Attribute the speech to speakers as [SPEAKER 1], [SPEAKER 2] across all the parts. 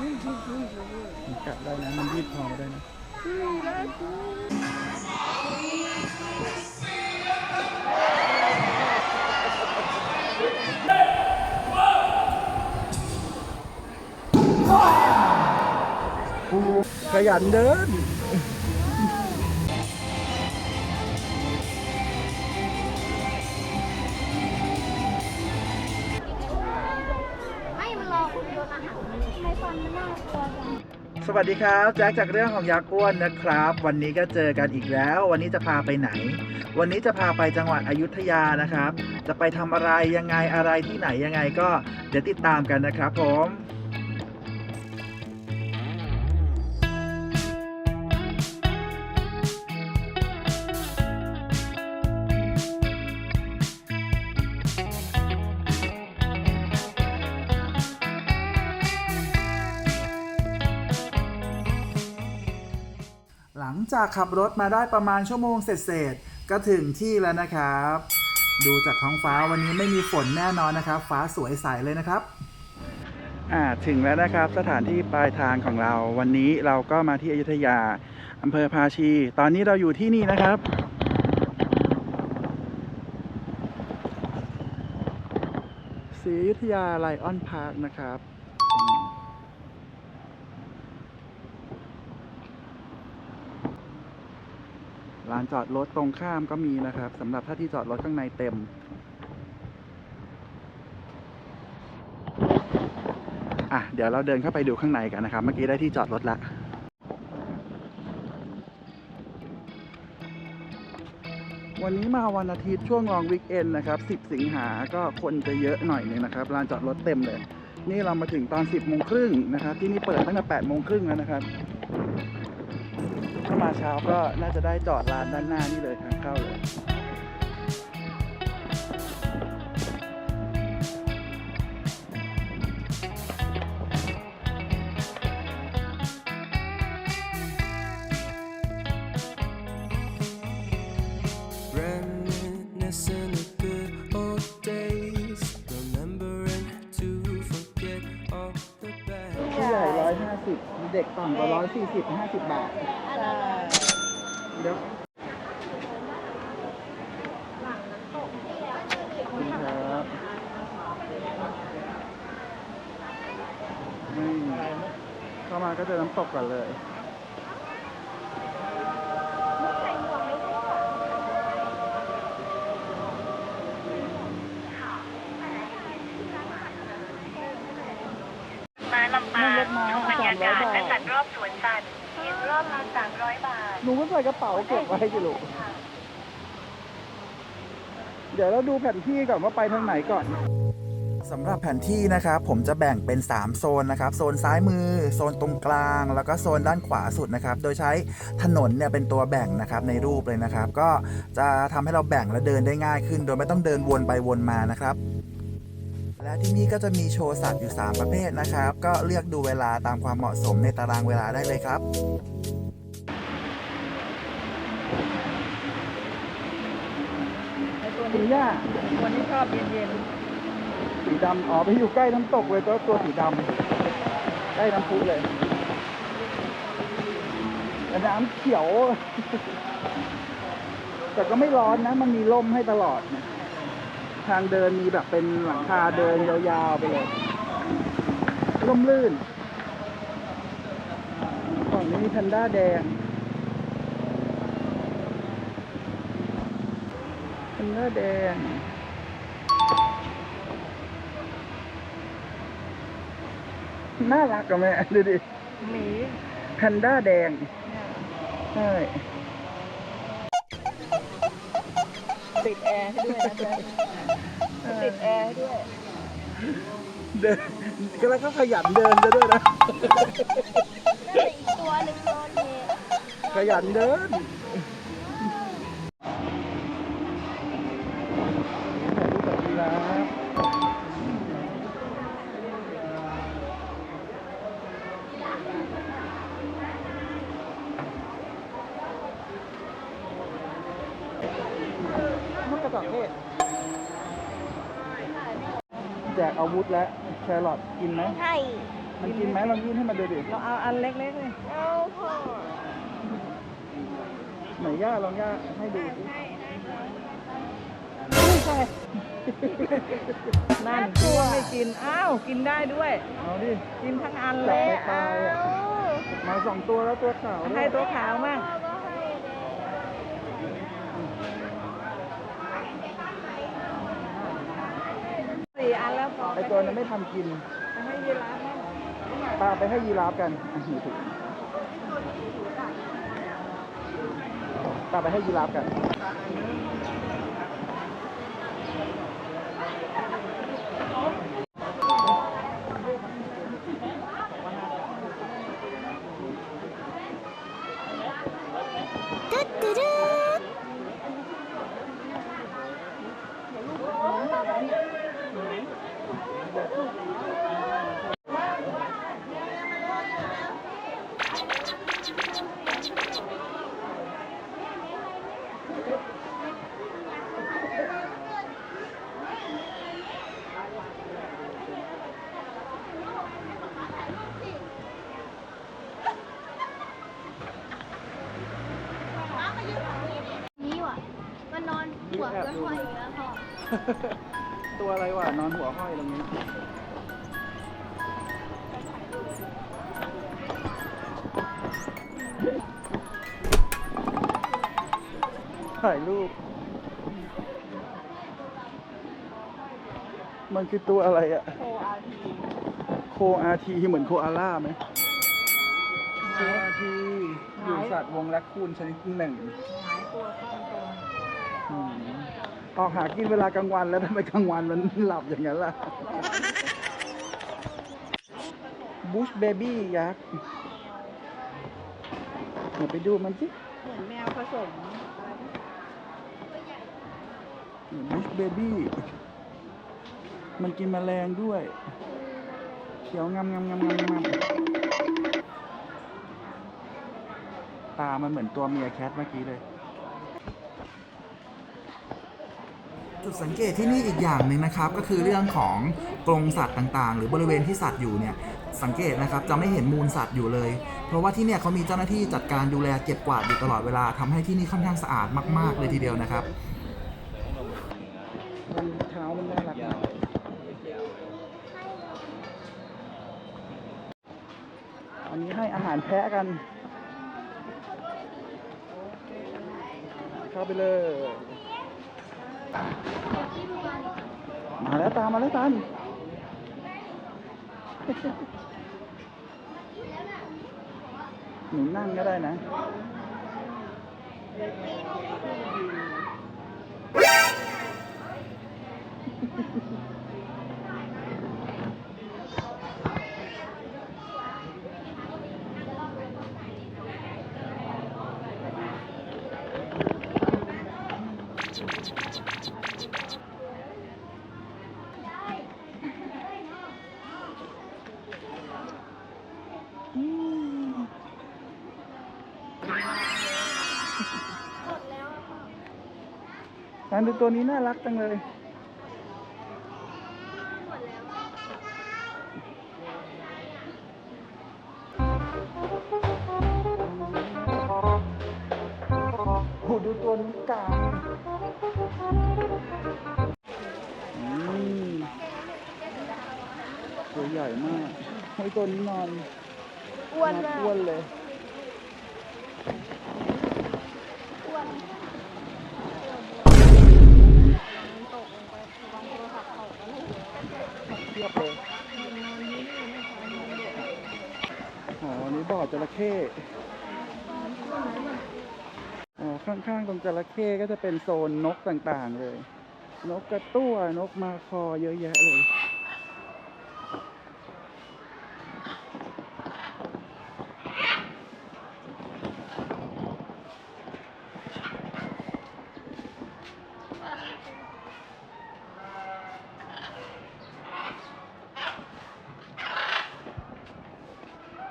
[SPEAKER 1] มันกัดได้นะ มันยืดคอได้นะขยันเดิน
[SPEAKER 2] วั
[SPEAKER 1] สดีครับแจ็คจากเรื่องของยักษ์อ้วนนะครับ วันนี้ก็เจอกันอีกแล้ว วันนี้จะพาไปไหน วันนี้จะพาไปจังหวัดอยุธยานะครับ จะไปทำอะไรยังไงอะไรที่ไหนยังไงก็เดี๋ยวติดตามกันนะครับผม จากขับรถมาได้ประมาณชั่วโมงเศษๆก็ถึงที่แล้วนะครับ ดูจากท้องฟ้าวันนี้ไม่มีฝนแน่นอนนะครับ ฟ้าสวยใสเลยนะครับอ่าถึงแล้วนะครับสถานที่ปลายทางของเราวันนี้เราก็มาที่อยุธยาอำเภอภาชี ตอนนี้เราอยู่ที่นี่นะครับ ศรีอยุธยาไลออนพาร์คนะครับ ลานจอดรถตรงข้ามก็มีนะครับสำหรับถ้าที่จอดรถข้างในเต็ม อะ เดี๋ยวเราเดินเข้าไปดูข้างในกันนะครับ เมื่อกี้ได้ที่จอดรถละวันนี้มาวันอาทิตย์ช่วงลองวิกเอนนะครับ 10 สิงหาก็คนจะเยอะหน่อยนึงนะครับลานจอดรถเต็มเลย นี่เรามาถึงตอน 10โมงครึ่งนะครับ ที่นี่เปิดตั้งแต่8โมงครึ่งแล้วนะครับ เช้าก็น่าจะได้จอดร้านด้านหน้านี่เลยทางเข้าเลย สิบเด็กต่ำกว่าร้อยสี่สิบห้าสิบบาทเดี๋ยวขอบคุณครับนี่เข้ามาก็เจอน้ำตกก่อนเลย
[SPEAKER 3] มาลำปางชมบรรยากาศและจัดรอบสวนสัตว์เพียงรอบละ300 บาท
[SPEAKER 1] หนูก็ใส่กระเป๋าเก็บไว้จิลูกเดี๋ยวเราดูแผนที่ก่อนว่าไปทางไหนก่อนสำหรับแผนที่นะครับผมจะแบ่งเป็น 3 โซนนะครับ โซนซ้ายมือ โซนตรงกลาง แล้วก็โซนด้านขวาสุดนะครับ โดยใช้ถนนเนี่ยเป็นตัวแบ่งนะครับในรูปเลยนะครับ ก็จะทำให้เราแบ่งและเดินได้ง่ายขึ้น โดยไม่ต้องเดินวนไปวนมานะครับ และที่นี่ก็จะมีโชว์สัตว์อยู่ 3 ประเภทนะครับ ก็เลือกดูเวลาตามความเหมาะสมในตารางเวลาได้เลยครับ สีย่า
[SPEAKER 4] วันนี้ชอบเย็นๆ
[SPEAKER 1] สีดำอ๋อไปอยู่ใกล้น้ำตกเลยตัวตัวสีดำใกล้น้ำพุเลยแต่น้ำเขียว แต่ก็ไม่ร้อนนะ มันมีร่มให้ตลอดนะทางเดินมีแบบเป็นหลังคาเดินยาวๆไปเลยร่มรื่นฝั่งนี้มีแพนด้าแดง แพนด้าแดงน่ารักกับแม่ดูดิ
[SPEAKER 4] ๆหมี
[SPEAKER 1] แพนด้าแดงใช่
[SPEAKER 4] ติดแอร์ให้ด้วยนะจ๊ะติดแอร์ให้ด้วย
[SPEAKER 1] เดินก็แล้วก็ขยันเดินซะด้วยนะ
[SPEAKER 2] แล้วอีกตัวหนึ่งโดนเหตุ
[SPEAKER 1] ขยันเดิน อาวุธแล้วแครอทกินไหม
[SPEAKER 2] ให้
[SPEAKER 1] มันกินไหมลองยื่นให้มันดูดิ
[SPEAKER 4] เราเอาอันเล็กๆเลย
[SPEAKER 2] เอาพอ
[SPEAKER 1] ไหนย่าลองย่าให้ดูสิ
[SPEAKER 4] ไม่ใช่นั่นกลัวไม่กิน อ้าว กินได้ด้วย
[SPEAKER 1] เอาดิ
[SPEAKER 4] กินทั้งอัน
[SPEAKER 1] จั
[SPEAKER 4] เล
[SPEAKER 1] บ
[SPEAKER 4] ย
[SPEAKER 1] ไปตายอะมาสองตัวแล้วตัวขาว
[SPEAKER 4] ให้ตัวขาวมั่ง
[SPEAKER 2] พ่อก็ให้เลย
[SPEAKER 4] สี่อันแล้วพอ
[SPEAKER 1] ไอ ตัวนั้นไม่ทำกิน
[SPEAKER 4] จะให้ยีราฟมั่ง
[SPEAKER 1] ปลาไปให้ยีราฟกันอะหนูถูกปลาไปให้ยีราฟกัน
[SPEAKER 2] นี่ว่ะมัน นอนหัวก็ห้อยอยู่แล้วพ่อ
[SPEAKER 1] ตัวอะไรวะนอนหัวห้อยตรงนี้ถ่ายรูป มันคือตัวอะไรอะ
[SPEAKER 4] โคอาที
[SPEAKER 1] โคอาทีเหมือนโคอาล่าไหมโคอาทีอยู่สัตว์วงแรคคูนชนิดหนึ่ง
[SPEAKER 4] หายตัวข้างตัว
[SPEAKER 1] อืม ออกหากินเวลากลางวันแล้วทำไมกลางวันมันหลับอย่างนั้นล่ะบูชเบบี้ยักษ์เดี๋ยวไปดูมันสิ
[SPEAKER 4] เหมือนแมวผสมอะไร
[SPEAKER 1] บูชเบบี้มันกินแมลงด้วย เขียวงำงำงำงำงำตามันเหมือนตัวเมียแคทเมื่อกี้เลย จุดสังเกตที่นี่อีกอย่างหนึ่งนะครับ ก็คือเรื่องของกรงสัตว์ต่างๆ หรือบริเวณที่สัตว์อยู่เนี่ยสังเกตนะครับจะไม่เห็นมูลสัตว์อยู่เลย เพราะว่าที่เนี่ยเขามีเจ้าหน้าที่จัดการดูแลเก็บกวาดอยู่ตลอดเวลาทำให้ที่นี่ค่อนข้างสะอาดมากๆ เลยทีเดียวนะครับมันเท้ามันน่ารักมากอันนี้ให้อาหารแพะกัน เข้าไปเลย มาแล้วตามมาแล้วตันหนูนั่งก็ได้นะ การดูตัวนี้น่ารักจังเลยโหดูตัวนี้กลางอืมตัวใหญ่มากไอ้ยตัวนี้นอน
[SPEAKER 2] อ้วน
[SPEAKER 1] นอน
[SPEAKER 2] มาก
[SPEAKER 1] อ้วนเลย เข้อ๋อข้างๆตรงจระเข้ก็จะเป็นโซนนกต่างๆเลย นกกระตั้วนกมาคอเยอะแยะเลย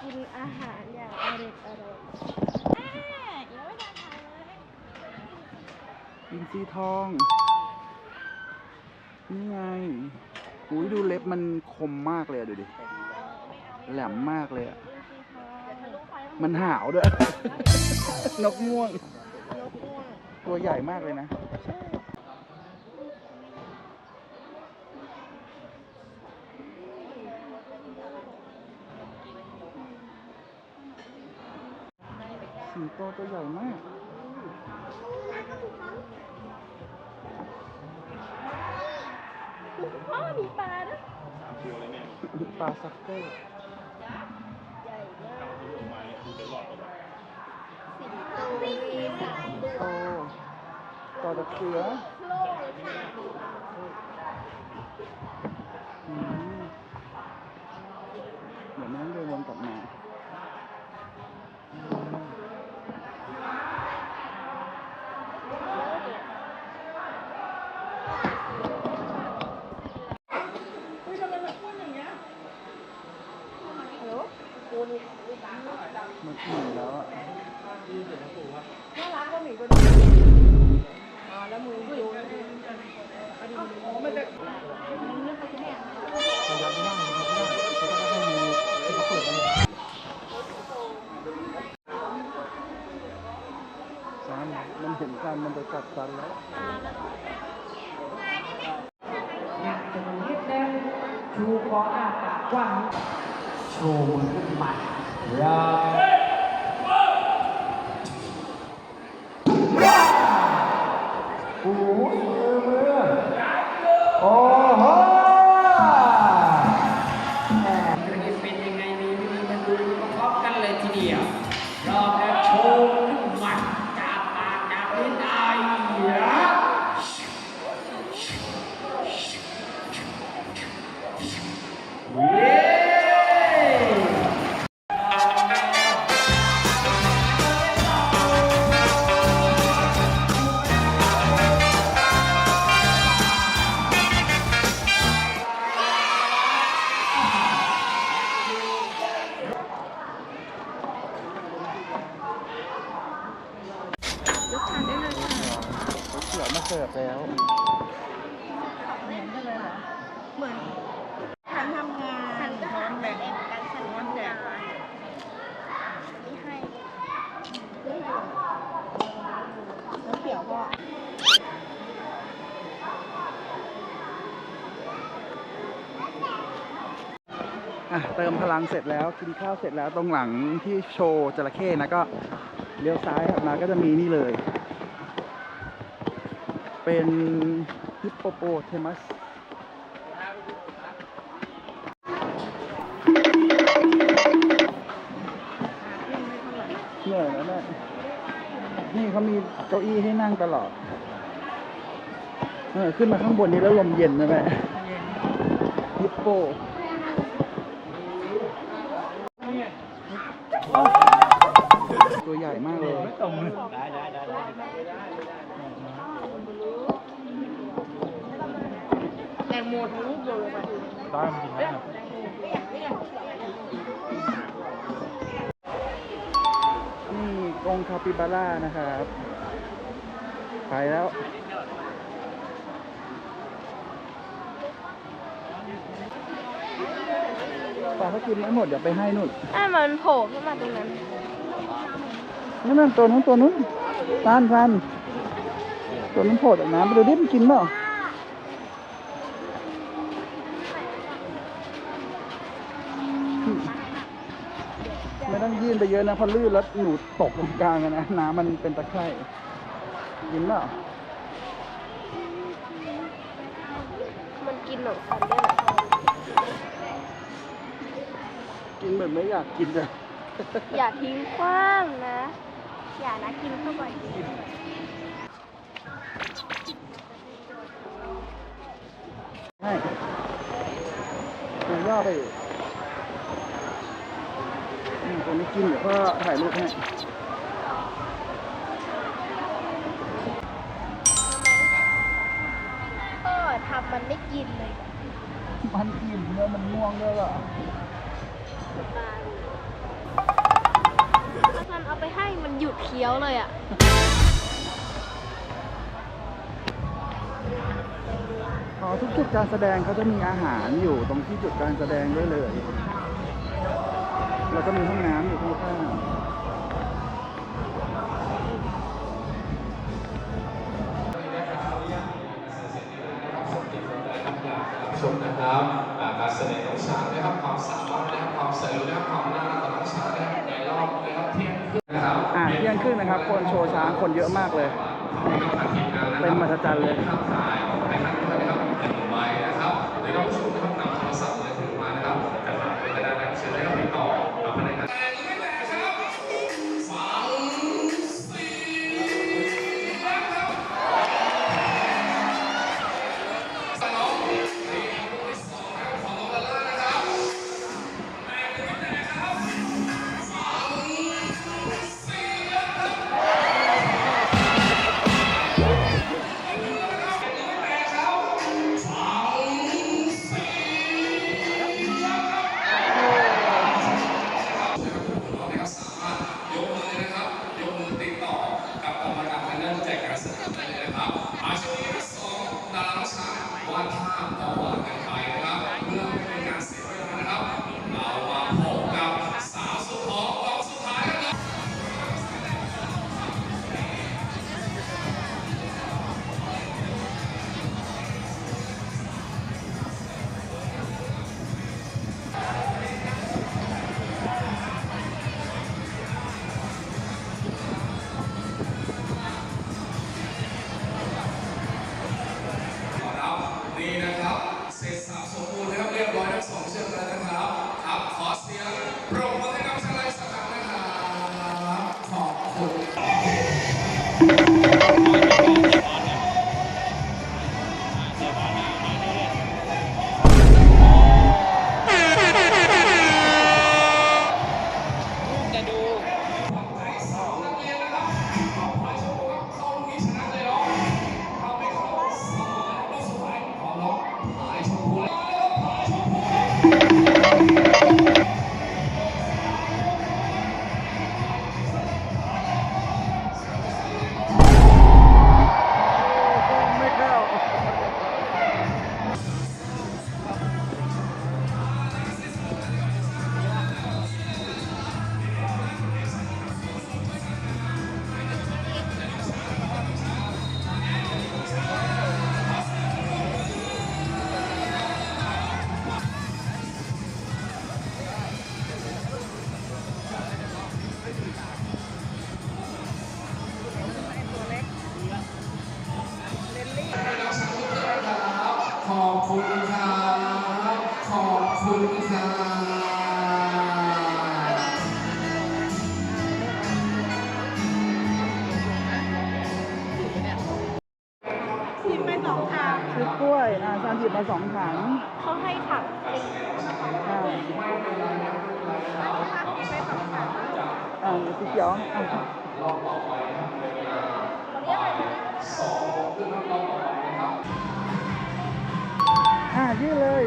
[SPEAKER 2] กินอาหารอย่างอร่อยอร่อยแม่ยังไม่ได้ทานเลย
[SPEAKER 1] อินทรีทอง นี่ไงอุ้ยดูเล็บมันคมมากเลยอะดูดิ
[SPEAKER 4] ไม่เอา
[SPEAKER 1] แหลมมากเลยอะ มันหาวด้วย นกม่วง ตัวใหญ่มากเลยนะ สิงโตตัวใหญ่มาก
[SPEAKER 2] พ่อมีปลาด้วย
[SPEAKER 1] ปลาซักเกอร์า
[SPEAKER 2] ย
[SPEAKER 1] โตต่อจากเสือ
[SPEAKER 2] โลกเลยค่ะ
[SPEAKER 1] อืมเดี๋ยวมันต้องเดินวนกลับมา
[SPEAKER 2] ฮัลโหลกูนี่
[SPEAKER 1] มันอิ่มแล้วอะ
[SPEAKER 4] น่ารักก็หมีตัวนี้อ๋อแล้วมือดูนะอ๋อมันจะ
[SPEAKER 1] ซันมันเห็นกันมันจะกัดซันแล้ว
[SPEAKER 5] ชูคออ้าปากกว้าง โชว์มือขึ้นมาแล้วโอ้โหมือมือโอ้โหแหมตัวนี้เป็นยังไงมีวิธีมันดูพร้อมกันเลยทีเดียวรอบ อะเติ
[SPEAKER 1] มพลังเสร็จแล้วกินข้าวเสร็จแล้วตรงหลังที่โชว์จระเข้นะก็เลี้ยวซ้ายถัดมาก็จะมีนี่เลย เป็นฮิปโปโปเทมัสเหนื่อยแล้วแม่นี่เขามีเก้าอี้ให้นั่งตลอดเออขึ้นมาข้างบนนี้แล้วลมเย็นนะแม่ฮิปโป ตัวใหญ่มากเลย
[SPEAKER 2] แตงโมทั้งลูกโยนลงไป
[SPEAKER 1] นี่กรงคาปิบาร่านะครับ ไปแล้ว ปลาเขากินไม่หมดเดี๋ยวไปให้นุ่น
[SPEAKER 2] อะมันโผล่ขึ้นมาตรงนั้น
[SPEAKER 1] นั่นนั่นตัวนู้นตัวนู้นฟานฟานตัวนั้นโผล่จากน้ำไปดูดิมันกินเปล่าไม่ต้องยื่นไปเยอะนะเพอลื่นแล้วหนูตกตรงกลางอะนะ น้ำมันเป็นตะไคร่กินเปล่า
[SPEAKER 2] มันกินหนมปังด้วย
[SPEAKER 1] กินเหมือนไม่อยากกินเลย
[SPEAKER 2] อย่าทิ้งขว้างนะ อย่านะกินเข้าไป
[SPEAKER 1] ให้ดูย่อไปอยู่อืมตัวนี้กินเดี๋ยวก็ถ่ายรูปให้
[SPEAKER 2] พ่อทำมันไม่กินเลย
[SPEAKER 1] มันอิ่มแล้วมันง่วงด้วย บ้าง
[SPEAKER 2] ถ้าซันเอาไปให้มันหยุดเคี้ยวเลยอะ
[SPEAKER 1] ทุกจุดการแสดงเขาจะมีอาหารอยู่ตรงที่จุดการแสดงด้วยเลย แล้วก็มีห้องน้ำอยู่ข้าง
[SPEAKER 6] ชมนะครับการแสดงของสางนะครับ อ่าเที่ยงขึ้นนะครับ
[SPEAKER 1] คนโชว์ช้างคนเยอะมากเลย เป็นมหัศจรรย์เลย
[SPEAKER 6] ครับ ชุดกล้วยอ่า
[SPEAKER 1] ซานหยิบมาสองถัง
[SPEAKER 2] เขาให้ถังเล็กอ่า
[SPEAKER 1] อ่าสีเขียวอะอ่ายื่นเลย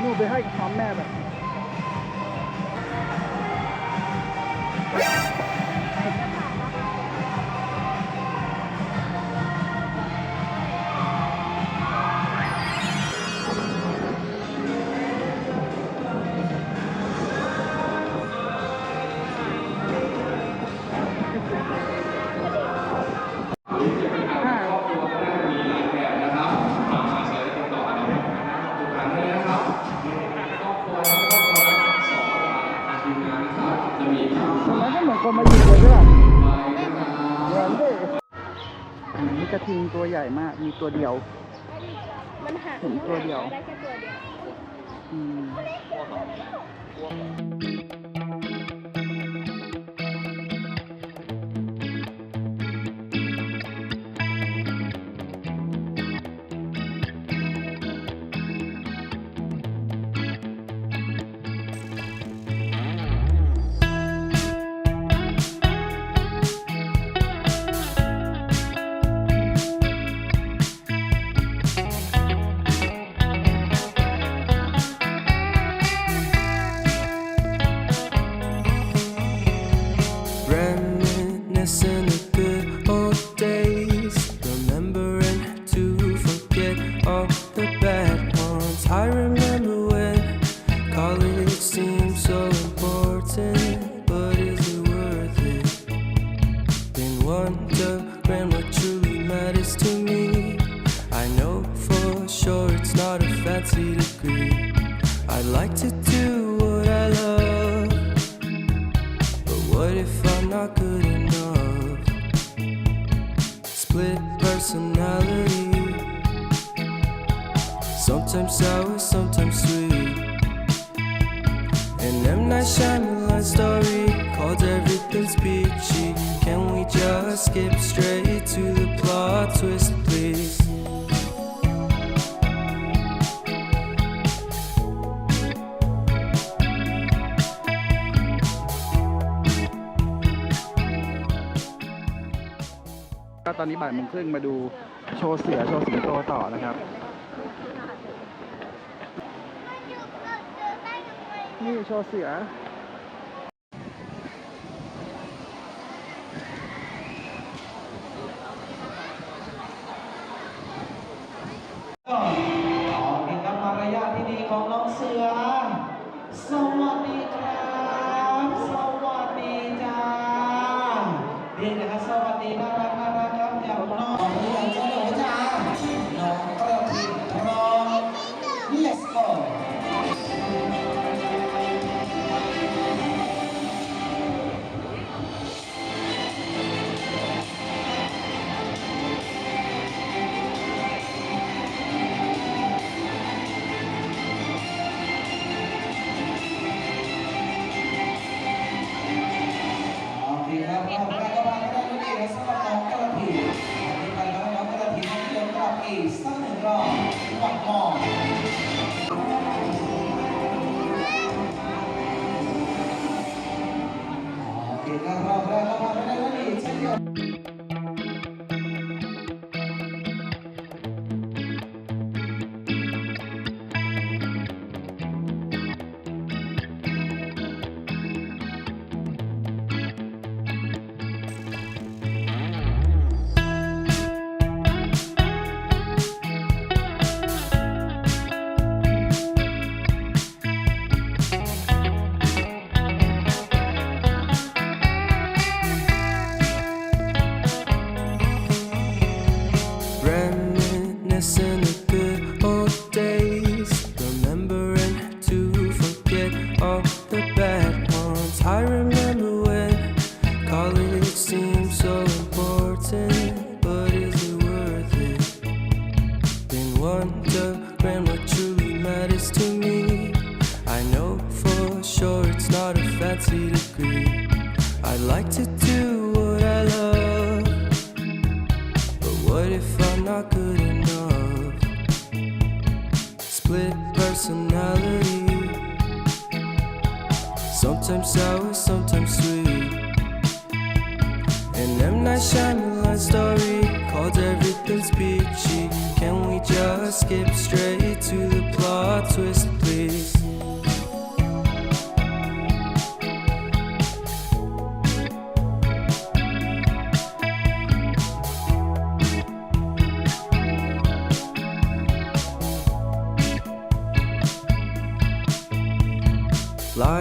[SPEAKER 1] นู่นไปให้กับพ่อแม่แบบ
[SPEAKER 6] ตัว
[SPEAKER 1] ใหญ่มาก มีตัวเดียว
[SPEAKER 2] มันหัก
[SPEAKER 1] ตัวเดียว
[SPEAKER 2] ได้แค่ตัวเดียว
[SPEAKER 1] อืม
[SPEAKER 7] Sometimes sour, sometimes sweet. And M. Night Shyamalan story called Everything's Peachy. Can we just skip straight to the plot twist, please?
[SPEAKER 1] ก็ตอนนี้บ่ายโมงครึ่งมาดูโชว์เสือโชว์สิงโตต่อนะครับ
[SPEAKER 8] 你有消息ช
[SPEAKER 7] Thank you. I remember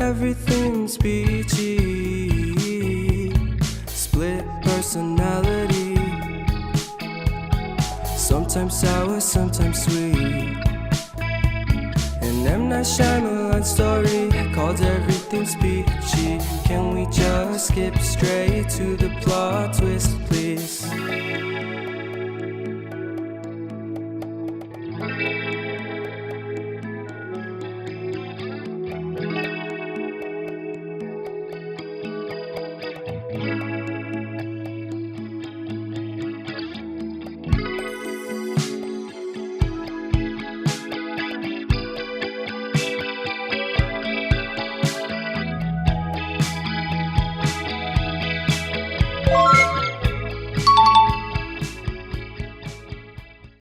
[SPEAKER 7] Everything's peachy. Split personality. Sometimes sour, sometimes sweet. And M. Night Shyamalan story called Everything's Peachy. Can we just skip straight to the plot twist, please?